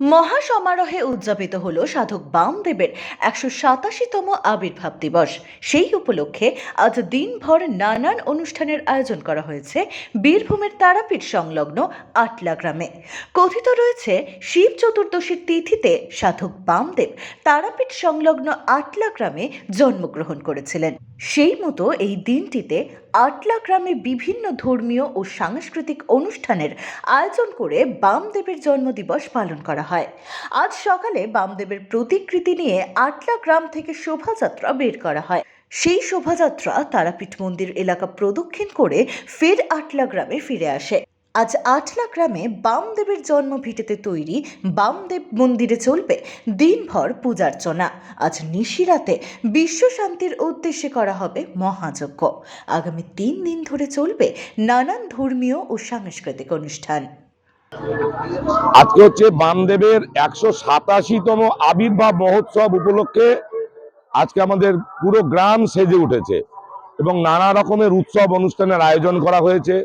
মহা সমারোহে উদযাপিত হল সাধক বামদেবের একশো সাতাশিতম আবির্ভাব দিবস। সেই উপলক্ষে আজ দিনভর নানান অনুষ্ঠানের আয়োজন করা হয়েছে বীরভূমের তারাপীঠ সংলগ্ন আটলা গ্রামে। কথিত রয়েছে, শিব চতুর্দশীর তিথিতে সাধক বামদেব তারাপীঠ সংলগ্ন আটলা গ্রামে জন্মগ্রহণ করেছিলেন। সেই মতো এই দিনটিতে আটলা গ্রামে বিভিন্ন ধর্মীয় ও সাংস্কৃতিক অনুষ্ঠানের আয়োজন করে বামদেবের জন্মদিবস পালন করা হয়। আজ সকালে বামদেবের প্রতিকৃতি নিয়ে আটলা গ্রাম থেকে শোভাযাত্রা বের করা হয়। সেই শোভাযাত্রা তারাপীঠ মন্দির এলাকা প্রদক্ষিণ করে ফের আটলা গ্রামে ফিরে আসে। আজ আটলা গ্রামে বামদেবের জন্মভিটেতে তৈরি বামদেব মন্দিরে চলবে দিনভর পূজার্চনা। আজ নিশিরাতে বিশ্ব শান্তির উদ্দেশ্যে করা হবে মহাযজ্ঞ। আগামী তিন দিন ধরে চলবে নানান ধর্মীয় ও সাংস্কৃতিক অনুষ্ঠান। আজকে হচ্ছে বামদেবের একশো সাতাশিতম আবির্ভাব মহোৎসব উপলক্ষে আজকে আমাদের পুরো গ্রাম সেজে উঠেছে এবং নানা রকমের উৎসব অনুষ্ঠানের আয়োজন করা হয়েছে।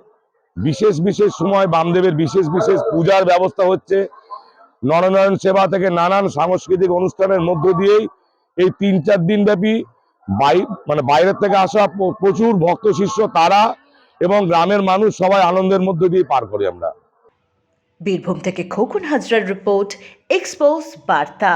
বিশেষ বিশেষ সময় বামদেবের বিশেষ বিশেষ পূজার ব্যবস্থা হচ্ছে। নরনারায়ণ সেবা থেকে নানান সাংস্কৃতিক অনুষ্ঠানের মধ্য দিয়েই এই তিন চার দিন ব্যাপী বাই মানে বাইরের থেকে আসা প্রচুর ভক্ত শিষ্য তারা এবং গ্রামের মানুষ সবাই আনন্দের মধ্য দিয়ে পার করি আমরা। বীরভূম থেকে খোকন হাজরার রিপোর্ট এক্সপোজ বার্তা।